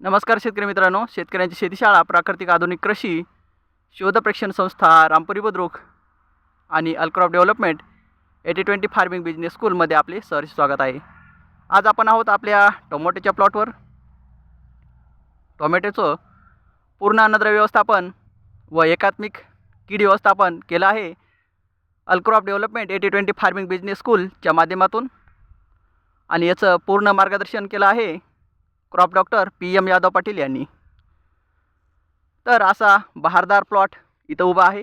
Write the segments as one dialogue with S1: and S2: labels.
S1: नमस्कार शेतकरी मित्रांनो. शेतकऱ्यांची शेतीशाळा प्राकृतिक आधुनिक कृषी शोध प्रेक्षण संस्था रामपुरी बुद्रुक आणि Alcrop development eighty twenty farming business स्कूलमध्ये आपले सहर्ष स्वागत आहे. आज आपण आहोत आपल्या टोमॅटोच्या प्लॉटवर. टोमॅटोचं पूर्ण अन्नद्रव्य व्यवस्थापन व एकात्मिक कीड व्यवस्थापन केलं आहे Alcrop development eighty twenty farming business स्कूलच्या माध्यमातून. आणि याचं पूर्ण मार्गदर्शन केलं आहे crop doctor P M Yadav Patil यांनी. तर असा बहारदार प्लॉट इथं उभा आहे.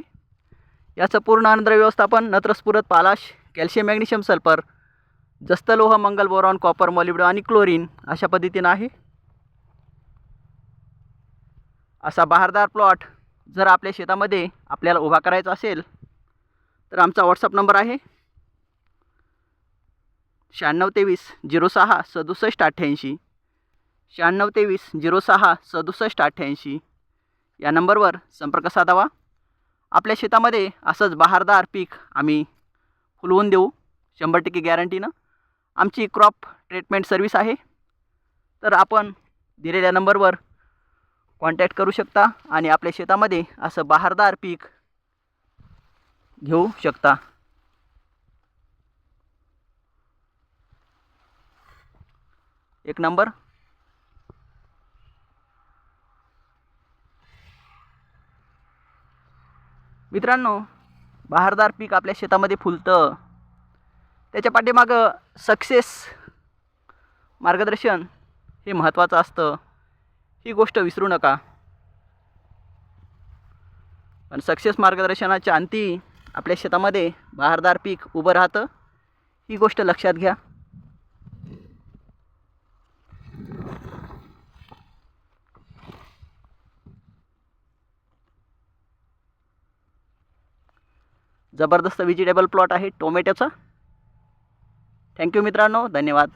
S1: याचं पूर्ण आनंद्र व्यवस्थापन नत्रस्फुरत पालाश कॅल्शियम मॅग्नेशियम सल्फर जस्त लोह मंगल बोरॉन कॉपर मॉलिब्डो आणि क्लोरीन अशा पद्धतीनं आहे. असा बहारदार प्लॉट जर आपल्या शेतामध्ये आपल्याला उभा करायचा असेल तर आमचा व्हॉट्सअप नंबर आहे. शहाण्णव तेवीस झिरो सहा सदुसष्ट अठ्ठ्याऐंशी शहाण्णव तेवीस झिरो सहा सदुसष्ट अठ्ठ्याऐंशी. या नंबरवर संपर्क साधावा. आपल्या शेतामध्ये असंच बहारदार पीक आम्ही फुलवून देऊ. शंभर टक्के गॅरंटीनं. आमची क्रॉप ट्रीटमेंट सर्विस आहे. तर आपण दिलेल्या नंबरवर कॉन्टॅक्ट करू शकता आणि आपल्या शेतामध्ये असं बहारदार पीक घेऊ शकता. एक नंबर. मित्रांनो बहारदार पीक आपल्या शेतामध्ये फुलतं. त्याच्या पाठीमागं सक्सेस मार्गदर्शन हे महत्त्वाचं असतं. ही गोष्ट विसरू नका. पण सक्सेस मार्गदर्शनाच्या अंती आपल्या शेतामध्ये बहारदार पीक उभं राहतं. ही गोष्ट लक्षात घ्या. जबरदस्त व्हिजिटेबल प्लॉट आहे टोमॅटोचा. थँक्यू मित्रांनो धन्यवाद.